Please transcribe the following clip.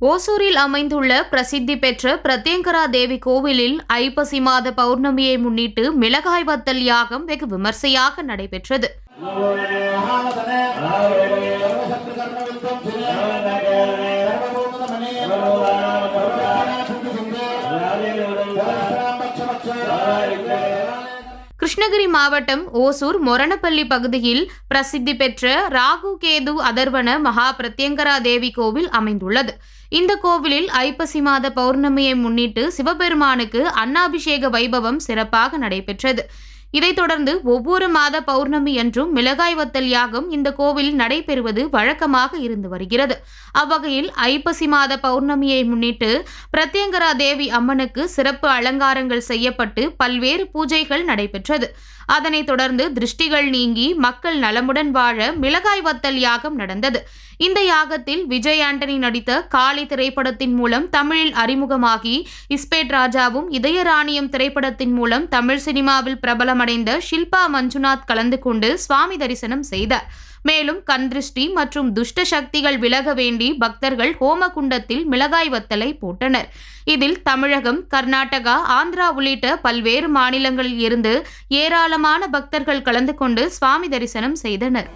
ஓசூரில் அமைந்துள்ள பிரசித்தி பெற்ற பிரத்யங்கரா தேவி கோவிலில் ஐப்பசி மாத பௌர்ணமியை முன்னிட்டு மிளகாய் வத்தல் யாகம் வெகு விமர்சையாக நடைபெற்றது. கிருஷ்ணகிரி மாவட்டம் ஓசூர் மொரணப்பள்ளி பகுதியில் பிரசித்தி பெற்ற ராகு கேது அதர்வன மகா பிரத்யங்கரா தேவி கோவில் அமைந்துள்ளது. இந்த கோவிலில் ஐப்பசி மாத பௌர்ணமியை முன்னிட்டு சிவபெருமானுக்கு அன்னாபிஷேக வைபவம் சிறப்பாக நடைபெற்றது. இதைத் தொடர்ந்து ஒவ்வொரு மாத பௌர்ணமி என்றும் மிளகாய் வத்தல் யாகம் இந்த கோவில் நடைபெறுவது வழக்கமாக இருந்து வருகிறது. அவ்வகையில் ஐப்பசி மாத பௌர்ணமியை முன்னிட்டு பிரத்யங்கரா தேவி அம்மனுக்கு சிறப்பு அலங்காரங்கள் செய்யப்பட்டு பல்வேறு பூஜைகள் நடைபெற்றது. அதனைத் தொடர்ந்து திருஷ்டிகள் நீங்கி மக்கள் நலமுடன் வாழ மிளகாய் வத்தல் யாகம் நடந்தது. இந்த யாகத்தில் விஜய் ஆண்டனி நடித்த காளி திரைப்படத்தின் மூலம் தமிழில் அறிமுகமாகி இஸ்பேட் ராஜாவும் இதயராணியம் திரைப்படத்தின் மூலம் தமிழ் சினிமாவில் பிரபலமடைந்த ஷில்பா மஞ்சுநாத் கலந்து கொண்டு சுவாமி தரிசனம் செய்தார். மேலும் கந்திருஷ்டி மற்றும் துஷ்ட சக்திகள் விலக வேண்டி பக்தர்கள் ஹோமகுண்டத்தில் மிளகாய் வத்தலை போட்டனர் இதில் தமிழகம் கர்நாடகா ஆந்திரா உள்ளிட்ட பல்வேறு மாநிலங்களில் இருந்து ஏராளமான பக்தர்கள் கலந்து கொண்டு சுவாமி தரிசனம் செய்தனர்